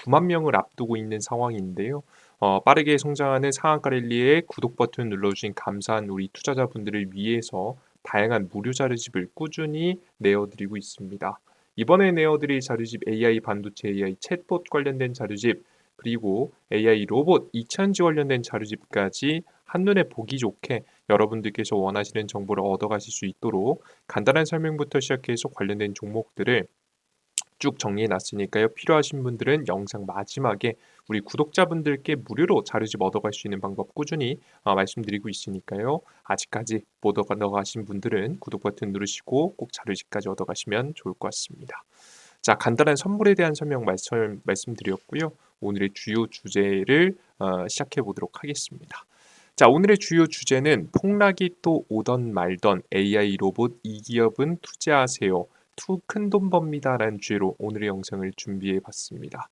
9만 명을 앞두고 있는 상황인데요. 어, 빠르게 성장하는 상한가릴리에 구독 버튼 눌러주신 감사한 우리 투자자분들을 위해서 다양한 무료 자료집을 꾸준히 내어드리고 있습니다. 이번에 내어드릴 자료집 AI 반도체 AI 챗봇 관련된 자료집 그리고 AI 로봇 2000지 관련된 자료집까지 한눈에 보기 좋게 여러분들께서 원하시는 정보를 얻어가실 수 있도록 간단한 설명부터 시작해서 관련된 종목들을 쭉 정리해 놨으니까요. 필요하신 분들은 영상 마지막에 우리 구독자분들께 무료로 자료집 얻어갈 수 있는 방법 꾸준히 어, 말씀드리고 있으니까요. 아직까지 못 얻어가신 분들은 구독 버튼 누르시고 꼭 자료집까지 얻어가시면 좋을 것 같습니다. 자, 간단한 선물에 대한 설명 말씀, 말씀드렸고요. 오늘의 주요 주제를 어, 시작해 보도록 하겠습니다. 자, 오늘의 주요 주제는 폭락이 또 오던 말던 AI 로봇 이 기업은 투자하세요. 투 큰돈 법니다라는 주제로 오늘의 영상을 준비해 봤습니다.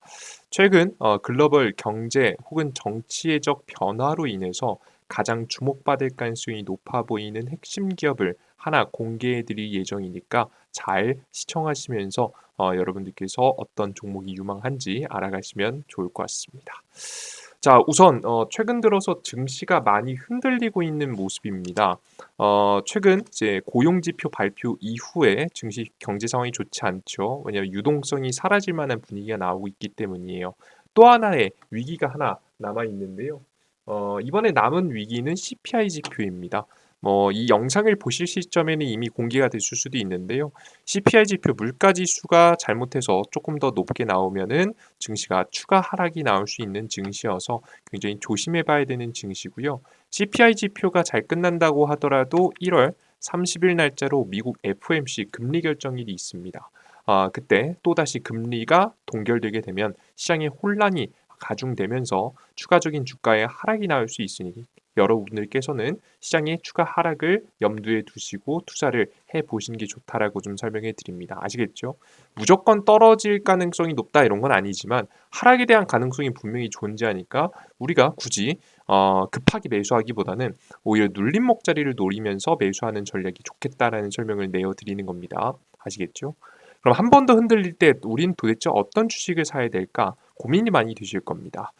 최근 어, 글로벌 경제 혹은 정치의적 변화로 인해서 가장 주목받을 가능성이 높아 보이는 핵심 기업을 하나 공개해 드릴 예정이니까 잘 시청하시면서 어, 여러분들께서 어떤 종목이 유망한지 알아가시면 좋을 것 같습니다. 자, 우선 어, 최근 들어서 증시가 많이 흔들리고 있는 모습입니다. 어, 최근 이제 고용 지표 발표 이후에 증시 경제 상황이 좋지 않죠. 왜냐하면 유동성이 사라질 만한 분위기가 나오고 있기 때문이에요. 또 하나의 위기가 하나 남아 있는데요. 어, 이번에 남은 위기는 CPI 지표입니다. 뭐 이 영상을 보실 시점에는 이미 공개가 됐을 수도 있는데요. CPI 지표 물가 지수가 잘못해서 조금 더 높게 나오면은 증시가 추가 하락이 나올 수 있는 증시여서 굉장히 조심해 봐야 되는 증시고요. CPI 지표가 잘 끝난다고 하더라도 1월 30일 날짜로 미국 FOMC 금리 결정일이 있습니다. 아, 그때 또다시 금리가 동결되게 되면 시장의 혼란이 가중되면서 추가적인 주가의 하락이 나올 수 있으니 여러분들께서는 시장의 추가 하락을 염두에 두시고 투자를 해 보시는 게 좋다라고 좀 설명해 드립니다. 아시겠죠? 무조건 떨어질 가능성이 높다 이런 건 아니지만 하락에 대한 가능성이 분명히 존재하니까 우리가 굳이 어, 급하게 매수하기보다는 오히려 눌림 목 자리를 노리면서 매수하는 전략이 좋겠다라는 설명을 내어 드리는 겁니다. 아시겠죠? 그럼 한 번 더 흔들릴 때 우린 도대체 어떤 주식을 사야 될까? 고민이 많이 되실 겁니다.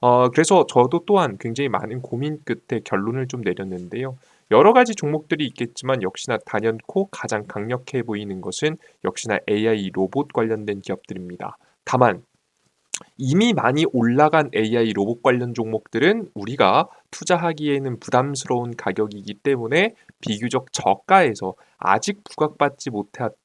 어, 그래서 저도 또한 굉장히 많은 고민 끝에 결론을 좀 내렸는데요. 여러 가지 종목들이 있겠지만 역시나 단연코 가장 강력해 보이는 것은 역시나 AI 로봇 관련된 기업들입니다. 다만 이미 많이 올라간 AI 로봇 관련 종목들은 우리가 투자하기에는 부담스러운 가격이기 때문에 비교적 저가에서 아직 부각받지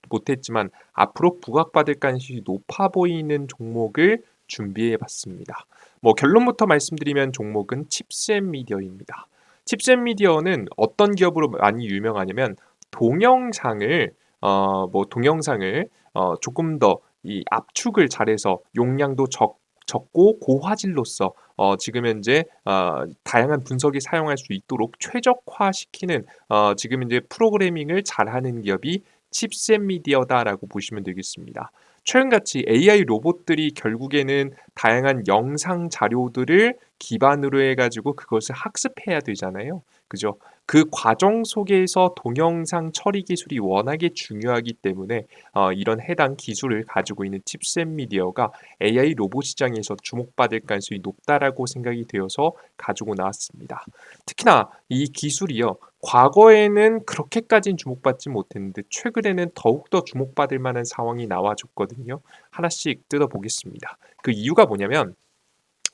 못했지만 앞으로 부각받을 가능성이 높아 보이는 종목을 준비해 봤습니다. 뭐 결론부터 말씀드리면 종목은 칩셋 미디어입니다. 칩셋 미디어는 어떤 기업으로 많이 유명하냐면 동영상을 어 뭐 동영상을 어 조금 더 이 압축을 잘해서 용량도 적 적고 고화질로서 어 지금 현재 어 다양한 분석에 사용할 수 있도록 최적화시키는 어 지금 현재 프로그래밍을 잘하는 기업이 칩셋 미디어다라고 보시면 되겠습니다. 최근같이 AI 로봇들이 결국에는 다양한 영상 자료들을 기반으로 해가지고 그것을 학습해야 되잖아요. 그죠? 그 과정 속에서 동영상 처리 기술이 워낙에 중요하기 때문에 어, 이런 해당 기술을 가지고 있는 칩셋 미디어가 AI 로봇 시장에서 주목받을 가능성이 높다라고 생각이 되어서 가지고 나왔습니다. 특히나 이 기술이요. 과거에는 그렇게까지는 주목받지 못했는데 최근에는 더욱더 주목받을 만한 상황이 나와줬거든요. 하나씩 뜯어보겠습니다. 그 이유가 뭐냐면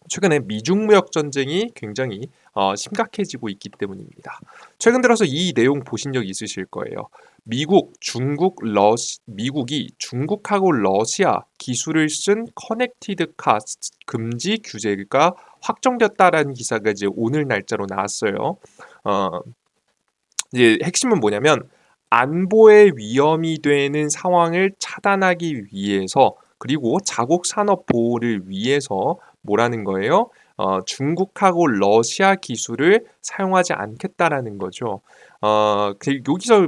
최근에 미중 무역 전쟁이 굉장히 어, 심각해지고 있기 때문입니다. 최근 들어서 이 내용 보신 적 있으실 거예요. 미국, 중국, 러시, 미국이 중국하고 러시아 기술을 쓴 커넥티드 카 금지 규제가 확정됐다라는 기사가 이제 오늘 날짜로 나왔어요. 어, 이제 핵심은 뭐냐면 안보에 위험이 되는 상황을 차단하기 위해서 그리고 자국 산업 보호를 위해서 뭐라는 거예요? 어, 중국하고 러시아 기술을 사용하지 않겠다라는 거죠. 어, 그 여기서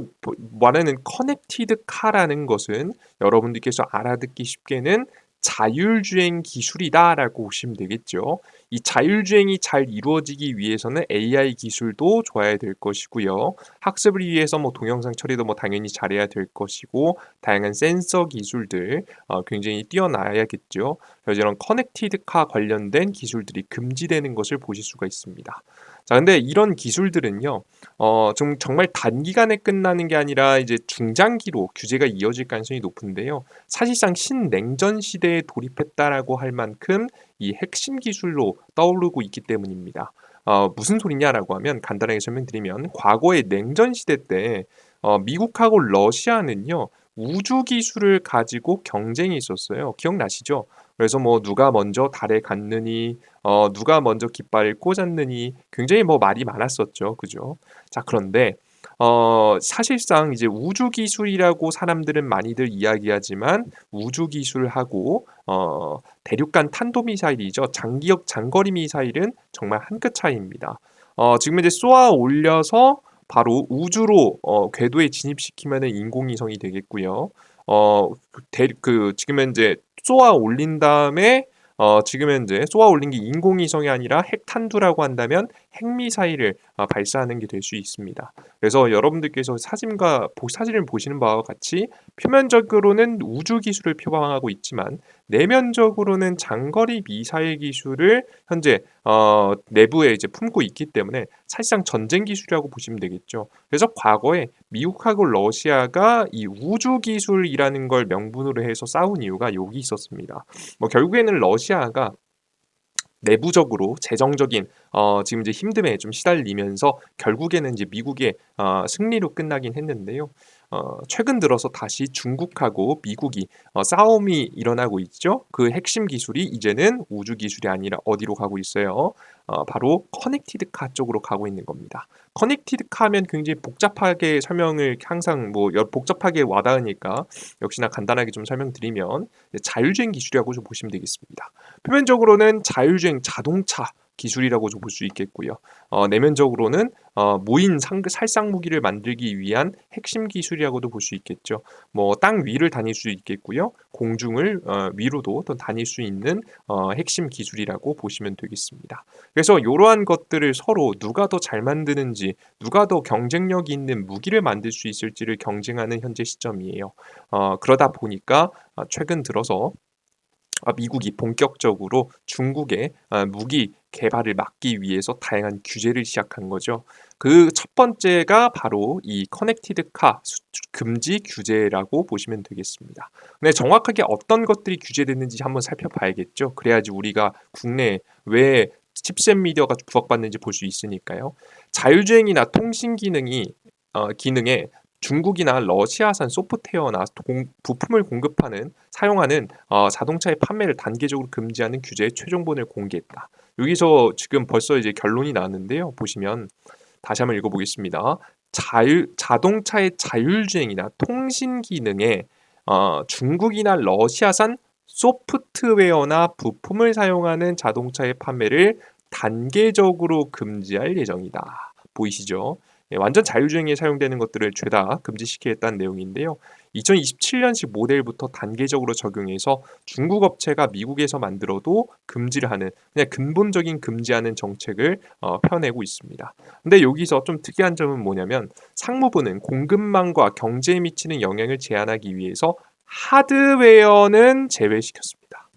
말하는 커넥티드 카라는 것은 여러분들께서 알아듣기 쉽게는 자율주행 기술이다라고 보시면 되겠죠. 이 자율주행이 잘 이루어지기 위해서는 AI 기술도 좋아야 될 것이고요. 학습을 위해서 뭐 동영상 처리도 뭐 당연히 잘해야 될 것이고 다양한 센서 기술들 어, 굉장히 뛰어나야겠죠. 그래서 이런 커넥티드카 관련된 기술들이 금지되는 것을 보실 수가 있습니다. 자, 근데 이런 기술들은요, 어, 좀 정말 단기간에 끝나는 게 아니라 이제 중장기로 규제가 이어질 가능성이 높은데요. 사실상 신냉전 시대에 돌입했다라고 할 만큼 이 핵심 기술로 떠오르고 있기 때문입니다. 어, 무슨 소리냐라고 하면 간단하게 설명드리면 과거의 냉전 시대 때 어, 미국하고 러시아는요 우주 기술을 가지고 경쟁이 있었어요. 기억나시죠? 그래서 뭐 누가 먼저 달에 갔느니, 어, 누가 먼저 깃발을 꽂았느니 굉장히 뭐 말이 많았었죠. 그죠? 자, 그런데 어, 사실상 이제 우주 기술이라고 사람들은 많이들 이야기하지만 우주 기술하고 어, 대륙간 탄도 미사일이죠. 장기역 장거리 미사일은 정말 한 끗 차이입니다. 어, 지금 이제 쏘아 올려서 바로 우주로 어, 궤도에 진입시키면은 인공위성이 되겠고요. 어, 그, 대, 그 지금 현재 쏘아 올린 다음에 어, 지금 현재 쏘아 올린 게 인공위성이 아니라 핵탄두라고 한다면 핵미사일을 어, 발사하는 게 될 수 있습니다. 그래서 여러분들께서 사진과 사진을 보시는 바와 같이 표면적으로는 우주 기술을 표방하고 있지만 내면적으로는 장거리 미사일 기술을 현재 어, 내부에 이제 품고 있기 때문에 사실상 전쟁 기술이라고 보시면 되겠죠. 그래서 과거에 미국하고 러시아가 이 우주 기술이라는 걸 명분으로 해서 싸운 이유가 여기 있었습니다. 뭐 결국에는 러시아가 내부적으로 재정적인 어, 지금 이제 힘듦에 좀 시달리면서 결국에는 이제 미국의 어, 승리로 끝나긴 했는데요. 어, 최근 들어서 다시 중국하고 미국이 어, 싸움이 일어나고 있죠. 그 핵심 기술이 이제는 우주 기술이 아니라 어디로 가고 있어요? 어, 바로 커넥티드 카 쪽으로 가고 있는 겁니다. 커넥티드 카면 굉장히 복잡하게 설명을 항상 뭐 복잡하게 와닿으니까 역시나 간단하게 좀 설명드리면 자율주행 기술이라고 좀 보시면 되겠습니다. 표면적으로는 자율주행 자동차 기술이라고 볼 수 있겠고요. 어, 내면적으로는 어, 무인 상, 살상 무기를 만들기 위한 핵심 기술이라고도 볼 수 있겠죠. 뭐 땅 위를 다닐 수 있겠고요. 공중을 어, 위로도 또 다닐 수 있는 어, 핵심 기술이라고 보시면 되겠습니다. 그래서 이러한 것들을 서로 누가 더 잘 만드는지, 누가 더 경쟁력 있는 무기를 만들 수 있을지를 경쟁하는 현재 시점이에요. 어, 그러다 보니까 어, 최근 들어서 아, 미국이 본격적으로 중국의 아, 무기 개발을 막기 위해서 다양한 규제를 시작한 거죠. 그 첫 번째가 바로 이 커넥티드 카 금지 규제라고 보시면 되겠습니다. 근데 정확하게 어떤 것들이 규제됐는지 한번 살펴봐야겠죠. 그래야지 우리가 국내 왜 칩셋 미디어가 부각받는지 볼 수 있으니까요. 자율주행이나 통신 기능이 어, 기능에 중국이나 러시아산 소프트웨어나 공, 부품을 공급하는 사용하는 어, 자동차의 판매를 단계적으로 금지하는 규제의 최종본을 공개했다. 여기서 지금 벌써 이제 결론이 나왔는데요. 보시면 다시 한번 읽어보겠습니다. 자율 자동차의 자율주행이나 통신 기능에 어, 중국이나 러시아산 소프트웨어나 부품을 사용하는 자동차의 판매를 단계적으로 금지할 예정이다. 보이시죠? 예, 완전 자율주행에 사용되는 것들을 죄다 금지시키겠다는 내용인데요. 2027년식 모델부터 단계적으로 적용해서 중국 업체가 미국에서 만들어도 금지를 하는 그냥 근본적인 금지하는 정책을 어, 펴내고 있습니다. 근데 여기서 좀 특이한 점은 뭐냐면 상무부는 공급망과 경제에 미치는 영향을 제한하기 위해서 하드웨어는 제외시켰습니다.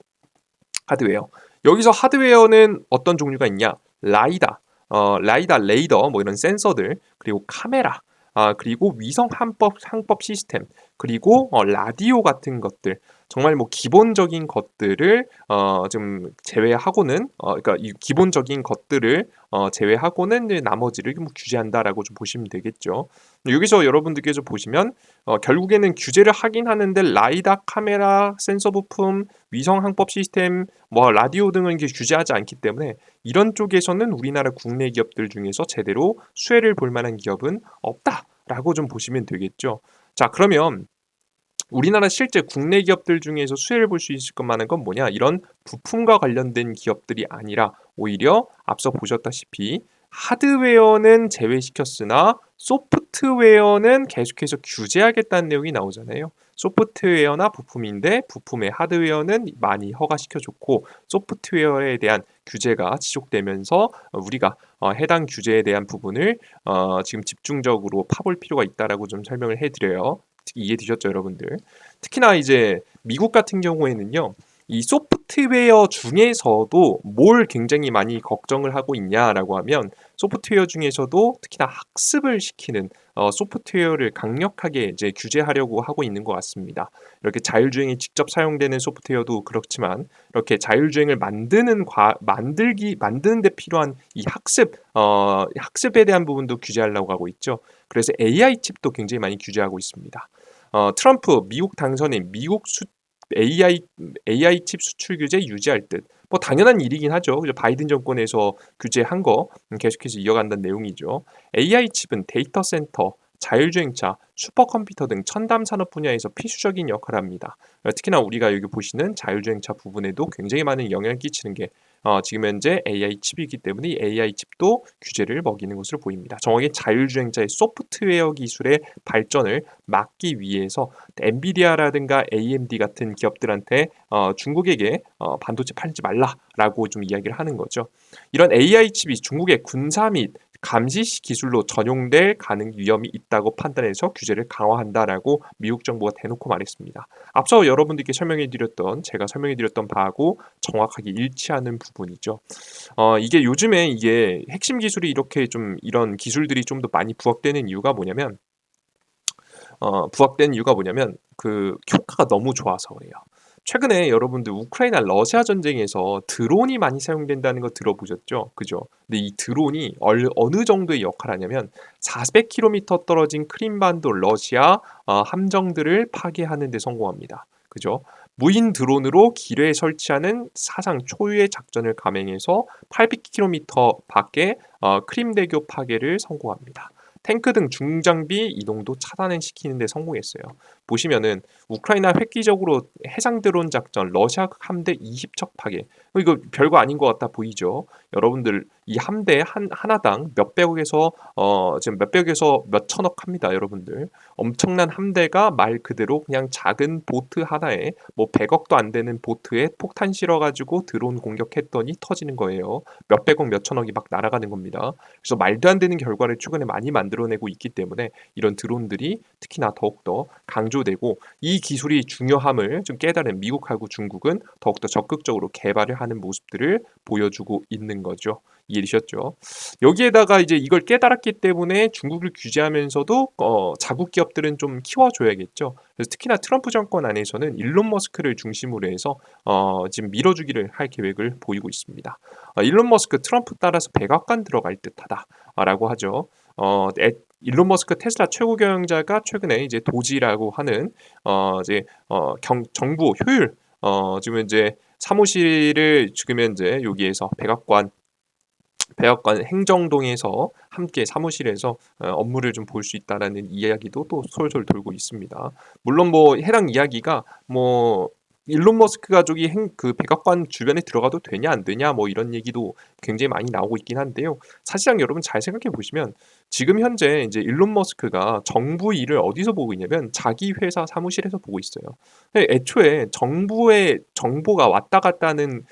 하드웨어. 여기서 하드웨어는 어떤 종류가 있냐? 라이다, 어, 라이다, 레이더 뭐 이런 센서들 그리고 카메라 아, 그리고 위성 항법, 항법 시스템, 그리고 어, 라디오 같은 것들, 정말 뭐 기본적인 것들을 어, 좀 제외하고는, 어, 그러니까 이 기본적인 것들을 어, 제외하고는 나머지를 뭐 규제한다라고 좀 보시면 되겠죠. 여기서 여러분들께서 보시면 어, 결국에는 규제를 하긴 하는데 라이다, 카메라, 센서 부품, 위성 항법 시스템, 뭐 라디오 등은 이게 규제하지 않기 때문에 이런 쪽에서는 우리나라 국내 기업들 중에서 제대로 수혜를 볼 만한 기업은 없다 라고 좀 보시면 되겠죠. 자, 그러면 우리나라 실제 국내 기업들 중에서 수혜를 볼 수 있을 것만한 건 뭐냐? 이런 부품과 관련된 기업들이 아니라 오히려 앞서 보셨다시피 하드웨어는 제외시켰으나 소프트웨어는 계속해서 규제하겠다는 내용이 나오잖아요. 소프트웨어나 부품인데 부품의 하드웨어는 많이 허가시켜줬고 소프트웨어에 대한 규제가 지속되면서 우리가 어, 해당 규제에 대한 부분을 어, 지금 집중적으로 파볼 필요가 있다라고 좀 설명을 해드려요. 이해되셨죠, 여러분들? 특히나 이제 미국 같은 경우에는요. 이 소프트웨어 중에서도 뭘 굉장히 많이 걱정을 하고 있냐라고 하면 소프트웨어 중에서도 특히나 학습을 시키는 어, 소프트웨어를 강력하게 이제 규제하려고 하고 있는 것 같습니다. 이렇게 자율주행이 직접 사용되는 소프트웨어도 그렇지만 이렇게 자율주행을 만드는 과 만들기 만드는데 필요한 이 학습 어, 학습에 대한 부분도 규제하려고 하고 있죠. 그래서 AI 칩도 굉장히 많이 규제하고 있습니다. 어, 트럼프 미국 당선인 미국 수, AI AI 칩 수출 규제 유지할 듯. 뭐 당연한 일이긴 하죠. 바이든 정권에서 규제한 거 계속해서 이어간다는 내용이죠. AI 칩은 데이터 센터, 자율주행차, 슈퍼컴퓨터 등 첨단 산업 분야에서 필수적인 역할을 합니다. 특히나 우리가 여기 보시는 자율주행차 부분에도 굉장히 많은 영향을 끼치는 게 어, 지금 현재 AI 칩이기 때문에 AI 칩도 규제를 먹이는 것으로 보입니다. 정확히 자율주행차의 소프트웨어 기술의 발전을 막기 위해서 엔비디아라든가 AMD 같은 기업들한테 어, 중국에게 어, 반도체 팔지 말라라고 좀 이야기를 하는 거죠. 이런 AI 칩이 중국의 군사 및 감시 기술로 전용될 가능 위험이 있다고 판단해서 규제를 강화한다라고 미국 정부가 대놓고 말했습니다. 앞서 여러분들께 설명해 드렸던 제가 설명해 드렸던 바하고 정확하게 일치하는 부분이죠. 어, 이게 요즘에 이게 핵심 기술이 이렇게 좀 이런 기술들이 좀 더 많이 부각되는 이유가 뭐냐면 어, 부각된 이유가 뭐냐면 그 효과가 너무 좋아서 그래요. 최근에 여러분들 우크라이나 러시아 전쟁에서 드론이 많이 사용된다는 거 들어보셨죠? 그죠? 근데 이 드론이 어느 정도의 역할을 하냐면 400km 떨어진 크림반도 러시아 어, 함정들을 파괴하는 데 성공합니다. 그죠? 무인 드론으로 길에 설치하는 사상 초유의 작전을 감행해서 800km 밖에 어, 크림대교 파괴를 성공합니다. 탱크 등 중장비 이동도 차단을 시키는 데 성공했어요. 보시면은 우크라이나 획기적으로 해상 드론 작전 러시아 함대 20척 파괴 이거 별거 아닌 것 같아 보이죠. 여러분들 이 함대 한 하나당 몇백억에서 어 지금 몇백에서 몇천억 합니다, 여러분들. 엄청난 함대가 말 그대로 그냥 작은 보트 하나에 뭐 100억도 안 되는 보트에 폭탄 실어 가지고 드론 공격했더니 터지는 거예요. 몇백억 몇천억이 막 날아가는 겁니다. 그래서 말도 안 되는 결과를 최근에 많이 만들어내고 있기 때문에 이런 드론들이 특히나 더욱더 강조 되고 이 기술이 중요함을 좀 깨달은 미국하고 중국은 더욱더 적극적으로 개발을 하는 모습들을 보여주고 있는 거죠. 이해되셨죠? 여기에다가 이제 이걸 깨달았기 때문에 중국을 규제하면서도 어, 자국 기업들은 좀 키워줘야겠죠. 그래서 특히나 트럼프 정권 안에서는 일론 머스크를 중심으로 해서 어, 지금 밀어주기를 할 계획을 보이고 있습니다. 어, 일론 머스크 트럼프 따라서 백악관 들어갈 듯하다라고 하죠. 어, 일론 머스크 테슬라 최고 경영자가 최근에 이제 도지라고 하는 어, 이제 어, 경, 정부 효율 어, 지금 이제 사무실을 지금 현재 여기에서 백악관 백악관 행정동에서 함께 사무실에서 어, 업무를 좀 볼 수 있다라는 이야기도 또 솔솔 돌고 있습니다. 물론 뭐 해당 이야기가 뭐 일론 머스크 가족이 행, 그 백악관 주변에 들어가도 되냐 안 되냐 뭐 이런 얘기도 굉장히 많이 나오고 있긴 한데요. 사실상 여러분 잘 생각해 보시면 지금 현재 이제 일론 머스크가 정부 일을 어디서 보고 있냐면 자기 회사 사무실에서 보고 있어요. 애초에 정부의 정보가 왔다 갔다 하는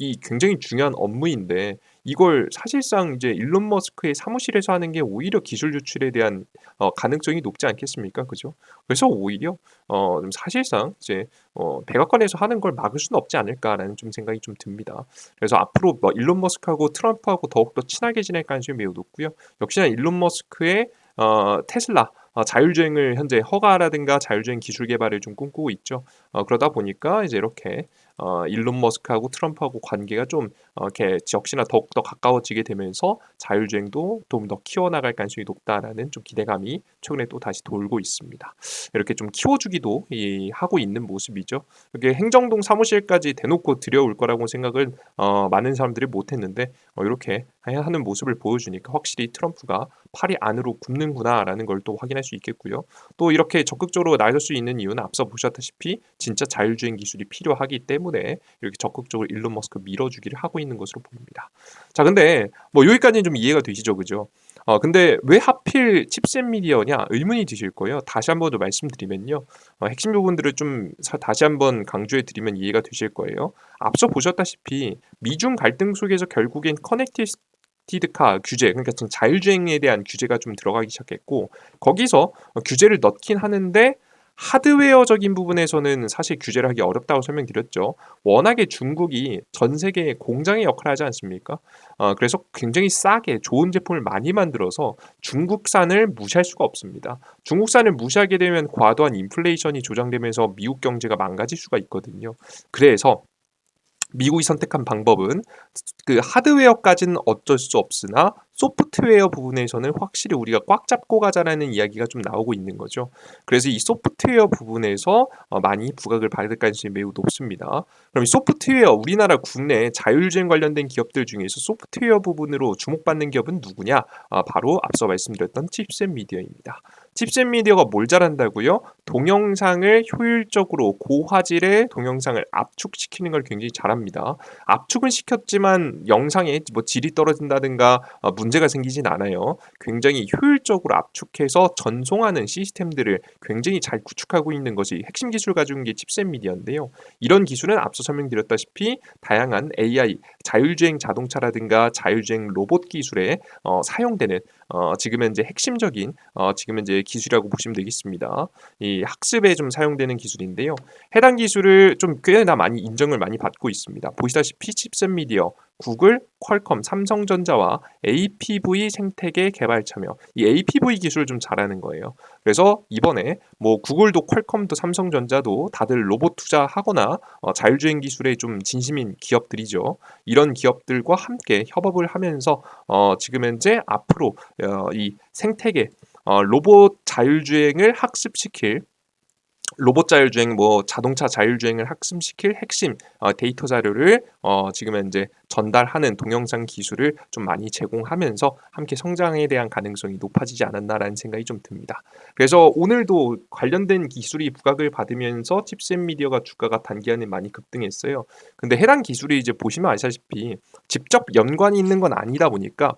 이 굉장히 중요한 업무인데 이걸 사실상 이제 일론 머스크의 사무실에서 하는 게 오히려 기술 유출에 대한 어, 가능성이 높지 않겠습니까? 그죠? 그래서 오히려 어, 좀 사실상 이제 어, 백악관에서 하는 걸 막을 수는 없지 않을까라는 좀 생각이 좀 듭니다. 그래서 앞으로 뭐 일론 머스크하고 트럼프하고 더욱더 친하게 지낼 가능성이 매우 높고요. 역시나 일론 머스크의 어, 테슬라 어, 자율주행을 현재 허가라든가 자율주행 기술 개발을 좀 꿈꾸고 있죠. 어, 그러다 보니까 이제 이렇게 어, 일론 머스크하고 트럼프하고 관계가 좀 어, 이렇게 역시나 더욱더 가까워지게 되면서 자율주행도 좀 더 키워나갈 가능성이 높다라는 좀 기대감이 최근에 또 다시 돌고 있습니다. 이렇게 좀 키워주기도 이, 하고 있는 모습이죠. 이게 행정동 사무실까지 대놓고 들여올 거라고 생각을 어, 많은 사람들이 못했는데 어, 이렇게 하는 모습을 보여주니까 확실히 트럼프가 팔이 안으로 굽는구나라는 걸 또 확인할 수 있겠고요. 또 이렇게 적극적으로 나설 수 있는 이유는 앞서 보셨다시피 진짜 자율주행 기술이 필요하기 때문에 이렇게 적극적으로 일론 머스크 밀어주기를 하고 있는 것으로 보입니다. 자, 근데 뭐 여기까지는 좀 이해가 되시죠, 그죠? 어, 근데 왜 하필 칩셋 미디어냐 의문이 드실 거예요. 다시 한 번 더 말씀드리면요. 어, 핵심 부분들을 좀 사, 다시 한번 강조해 드리면 이해가 되실 거예요. 앞서 보셨다시피 미중 갈등 속에서 결국엔 커넥티드카 규제, 그러니까 좀 자율주행에 대한 규제가 좀 들어가기 시작했고 거기서 규제를 넣긴 하는데 하드웨어적인 부분에서는 사실 규제를 하기 어렵다고 설명드렸죠. 워낙에 중국이 전 세계의 공장의 역할을 하지 않습니까? 어, 그래서 굉장히 싸게 좋은 제품을 많이 만들어서 중국산을 무시할 수가 없습니다. 중국산을 무시하게 되면 과도한 인플레이션이 조장되면서 미국 경제가 망가질 수가 있거든요. 그래서 미국이 선택한 방법은 그 하드웨어까지는 어쩔 수 없으나 소프트웨어 부분에서는 확실히 우리가 꽉 잡고 가자라는 이야기가 좀 나오고 있는 거죠. 그래서 이 소프트웨어 부분에서 어, 많이 부각을 받을 가능성이 매우 높습니다. 그럼 이 소프트웨어 우리나라 국내 자율주행 관련된 기업들 중에서 소프트웨어 부분으로 주목받는 기업은 누구냐? 아, 바로 앞서 말씀드렸던 칩셋 미디어입니다. 칩셋 미디어가 뭘 잘한다고요? 동영상을 효율적으로 고화질의 동영상을 압축시키는 걸 굉장히 잘합니다. 압축은 시켰지만 영상에 뭐 질이 떨어진다든가 어, 문제가 생기진 않아요. 굉장히 효율적으로 압축해서 전송하는 시스템들을 굉장히 잘 구축하고 있는 것이 핵심 기술 가지고 있는 게 칩셋 미디어인데요. 이런 기술은 앞서 설명드렸다시피 다양한 AI, 자율주행 자동차라든가 자율주행 로봇 기술에 어, 사용되는 어, 지금 현재 핵심적인 어, 지금 현재 기술이라고 보시면 되겠습니다. 이 학습에 좀 사용되는 기술인데요. 해당 기술을 좀 꽤나 많이 인정을 많이 받고 있습니다. 보시다시피 칩셋 미디어, 구글, 퀄컴, 삼성전자와 APV 생태계 개발 참여. 이 APV 기술을 좀 잘하는 거예요. 그래서 이번에 뭐 구글도 퀄컴도 삼성전자도 다들 로봇 투자하거나 어, 자율주행 기술에 좀 진심인 기업들이죠. 이런 기업들과 함께 협업을 하면서 어, 지금 현재 앞으로 어, 이 생태계 어, 로봇 자율주행을 학습시킬 로봇 자율주행, 뭐 자동차 자율주행을 학습시킬 핵심 어, 데이터 자료를 어, 지금 현재 전달하는 동영상 기술을 좀 많이 제공하면서 함께 성장에 대한 가능성이 높아지지 않았나라는 생각이 좀 듭니다. 그래서 오늘도 관련된 기술이 부각을 받으면서 칩셋 미디어가 주가가 단기간에 많이 급등했어요. 근데 해당 기술이 이제 보시면 아시다시피 직접 연관이 있는 건 아니다 보니까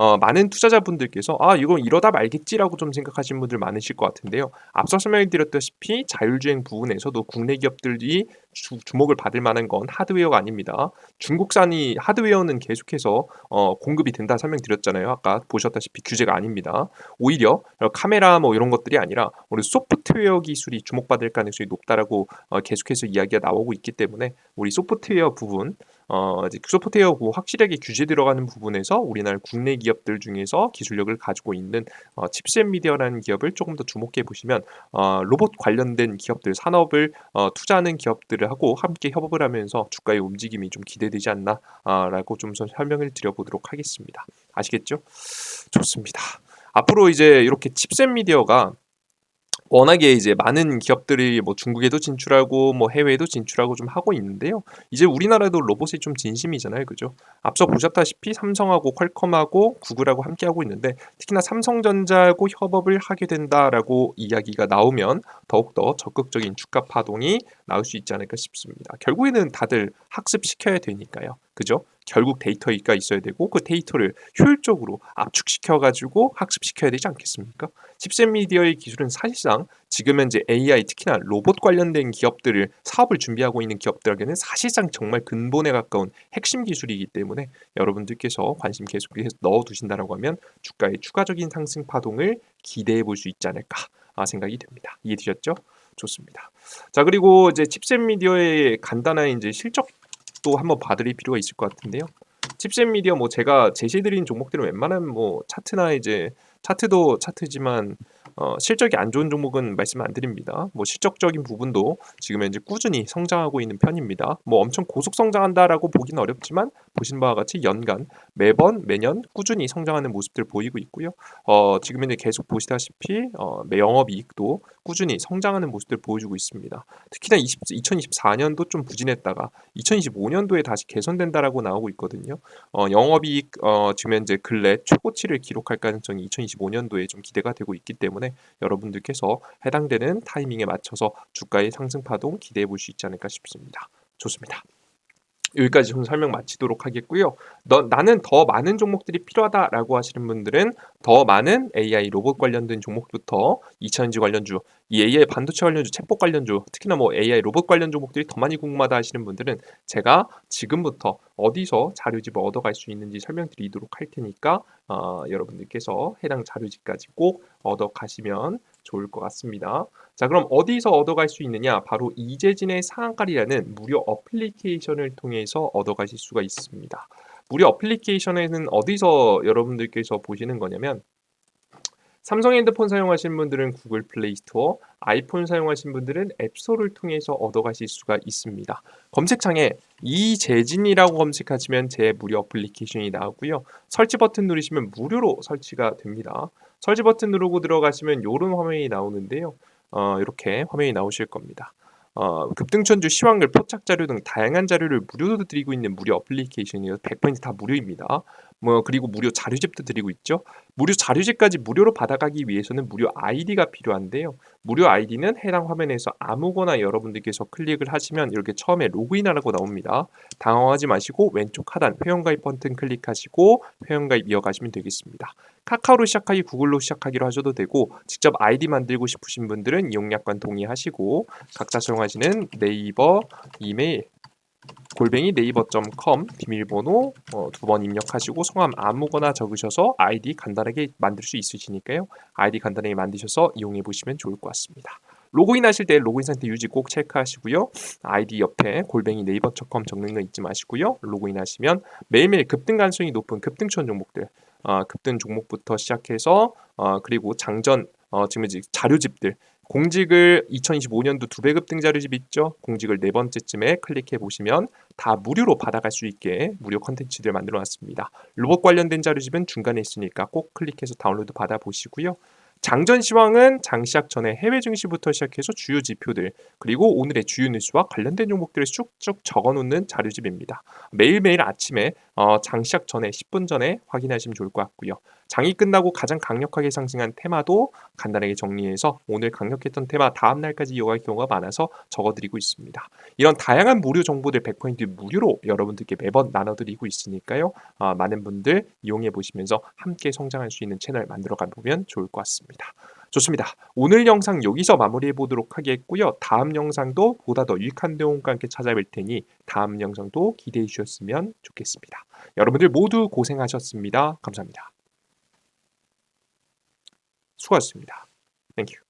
어, 많은 투자자분들께서 아 이거 이러다 말겠지라고 좀 생각하시는 분들 많으실 것 같은데요. 앞서 설명드렸다시피 자율주행 부분에서도 국내 기업들이 주, 주목을 받을 만한 건 하드웨어가 아닙니다. 중국산이 하드웨어는 계속해서 어, 공급이 된다 설명드렸잖아요. 아까 보셨다시피 규제가 아닙니다. 오히려 카메라 뭐 이런 것들이 아니라 우리 소프트웨어 기술이 주목받을 가능성이 높다라고 어, 계속해서 이야기가 나오고 있기 때문에 우리 소프트웨어 부분 어, 소프트웨어고 확실하게 규제 들어가는 부분에서 우리나라 국내 기업들 중에서 기술력을 가지고 있는 어, 칩셋 미디어라는 기업을 조금 더 주목해 보시면 어, 로봇 관련된 기업들 산업을 어, 투자하는 기업들을 하고 함께 협업을 하면서 주가의 움직임이 좀 기대되지 않나라고 좀 설명을 드려보도록 하겠습니다. 아시겠죠? 좋습니다. 앞으로 이제 이렇게 칩셋 미디어가 워낙에 이제 많은 기업들이 뭐 중국에도 진출하고 뭐 해외에도 진출하고 좀 하고 있는데요. 이제 우리나라도 로봇이 좀 진심이잖아요. 그죠? 앞서 보셨다시피 삼성하고 퀄컴하고 구글하고 함께 하고 있는데 특히나 삼성전자하고 협업을 하게 된다라고 이야기가 나오면 더욱더 적극적인 주가 파동이 나올 수 있지 않을까 싶습니다. 결국에는 다들 학습시켜야 되니까요. 그죠? 결국 데이터가 있어야 되고 그 데이터를 효율적으로 압축시켜 가지고 학습시켜야 되지 않겠습니까? 칩셋 미디어의 기술은 사실상 지금 현재 AI 특히나 로봇 관련된 기업들을 사업을 준비하고 있는 기업들에게는 사실상 정말 근본에 가까운 핵심 기술이기 때문에 여러분들께서 관심 계속해서 넣어 두신다라고 하면 주가의 추가적인 상승 파동을 기대해 볼 수 있지 않을까 생각이 됩니다. 이해되셨죠? 좋습니다. 자 그리고 이제 칩셋 미디어의 간단한 이제 실적 또 한번 봐드릴 필요가 있을 것 같은데요. 칩셋 미디어 뭐 제가 제시드린 종목들은 웬만하면 뭐 차트나 이제 차트도 차트지만 어, 실적이 안 좋은 종목은 말씀 안 드립니다. 뭐 실적적인 부분도 지금 현재 꾸준히 성장하고 있는 편입니다. 뭐 엄청 고속 성장한다라고 보기는 어렵지만 보신 바와 같이 연간 매번 매년 꾸준히 성장하는 모습들 보이고 있고요. 어, 지금 현재 계속 보시다시피 어, 매 영업이익도 꾸준히 성장하는 모습들 보여주고 있습니다. 특히나 20, 2024년도 좀 부진했다가 2025년도에 다시 개선된다라고 나오고 있거든요. 어, 영업이익 어, 지금 현재 근래 최고치를 기록할 가능성이 2025년도에 좀 기대가 되고 있기 때문에 여러분들께서 해당되는 타이밍에 맞춰서 주가의 상승 파동 기대해 볼 수 있지 않을까 싶습니다. 좋습니다. 여기까지 좀 설명 마치도록 하겠고요. 너, 나는 더 많은 종목들이 필요하다라고 하시는 분들은 더 많은 AI 로봇 관련된 종목부터 2차전지 관련주, 이 AI 반도체 관련주, 챗봇 관련주, 특히나 뭐 AI 로봇 관련 종목들이 더 많이 궁금하다 하시는 분들은 제가 지금부터 어디서 자료집을 얻어갈 수 있는지 설명드리도록 할 테니까 어, 여러분들께서 해당 자료집까지 꼭 얻어가시면 좋을 것 같습니다. 자, 그럼 어디서 얻어갈 수 있느냐? 바로 이재진의 상한가리라는 무료 어플리케이션을 통해서 얻어가실 수가 있습니다. 무료 어플리케이션에는 어디서 여러분들께서 보시는 거냐면 삼성 핸드폰 사용하시는 분들은 구글 플레이 스토어, 아이폰 사용하시는 분들은 앱스토어를 통해서 얻어가실 수가 있습니다. 검색창에 이재진이라고 검색하시면 제 무료 어플리케이션이 나오고요. 설치 버튼 누르시면 무료로 설치가 됩니다. 설치 버튼 누르고 들어가시면 이런 화면이 나오는데요. 어, 이렇게 화면이 나오실 겁니다. 어, 급등천주 시황글 포착 자료 등 다양한 자료를 무료로 드리고 있는 무료 어플리케이션이요. 100%다 무료입니다. 뭐 그리고 무료 자료집도 드리고 있죠. 무료 자료집까지 무료로 받아가기 위해서는 무료 아이디가 필요한데요. 무료 아이디는 해당 화면에서 아무거나 여러분들께서 클릭을 하시면 이렇게 처음에 로그인하라고 나옵니다. 당황하지 마시고 왼쪽 하단 회원가입 버튼 클릭하시고 회원가입 이어가시면 되겠습니다. 카카오로 시작하기, 구글로 시작하기로 하셔도 되고 직접 아이디 만들고 싶으신 분들은 이용약관 동의하시고 각자 사용하시는 네이버 이메일 골뱅이 네이버.com 비밀번호 어, 두번 입력하시고 성함 아무거나 적으셔서 아이디 간단하게 만들 수 있으시니까요. 아이디 간단하게 만드셔서 이용해 보시면 좋을 것 같습니다. 로그인 하실 때 로그인 상태 유지 꼭 체크하시고요. 아이디 옆에 골뱅이 네이버.com 적는 거 잊지 마시고요. 로그인 하시면 매일매일 급등 가능성이 높은 급등천 종목들 어, 급등 종목부터 시작해서 어, 그리고 장전 어, 지금 자료집들 공직을 2025년도 두 배 급 등 자료집 있죠? 공직을 네 번째쯤에 클릭해 보시면 다 무료로 받아갈 수 있게 무료 컨텐츠들 만들어 놨습니다. 로봇 관련된 자료집은 중간에 있으니까 꼭 클릭해서 다운로드 받아 보시고요. 장전 시황은 장 시작 전에 해외 증시부터 시작해서 주요 지표들 그리고 오늘의 주요 뉴스와 관련된 종목들을 쭉쭉 적어 놓는 자료집입니다. 매일매일 아침에 어, 장 시작 전에 10분 전에 확인하시면 좋을 것 같고요. 장이 끝나고 가장 강력하게 상승한 테마도 간단하게 정리해서 오늘 강력했던 테마 다음 날까지 이어갈 경우가 많아서 적어드리고 있습니다. 이런 다양한 무료 정보들 100포인트 무료로 여러분들께 매번 나눠드리고 있으니까요. 어, 많은 분들 이용해 보시면서 함께 성장할 수 있는 채널 만들어 가보면 좋을 것 같습니다. 좋습니다. 오늘 영상 여기서 마무리해 보도록 하겠고요. 다음 영상도 보다 더 유익한 내용과 함께 찾아뵐 테니 다음 영상도 기대해 주셨으면 좋겠습니다. 여러분들 모두 고생하셨습니다. 감사합니다. 수고하셨습니다. 땡큐.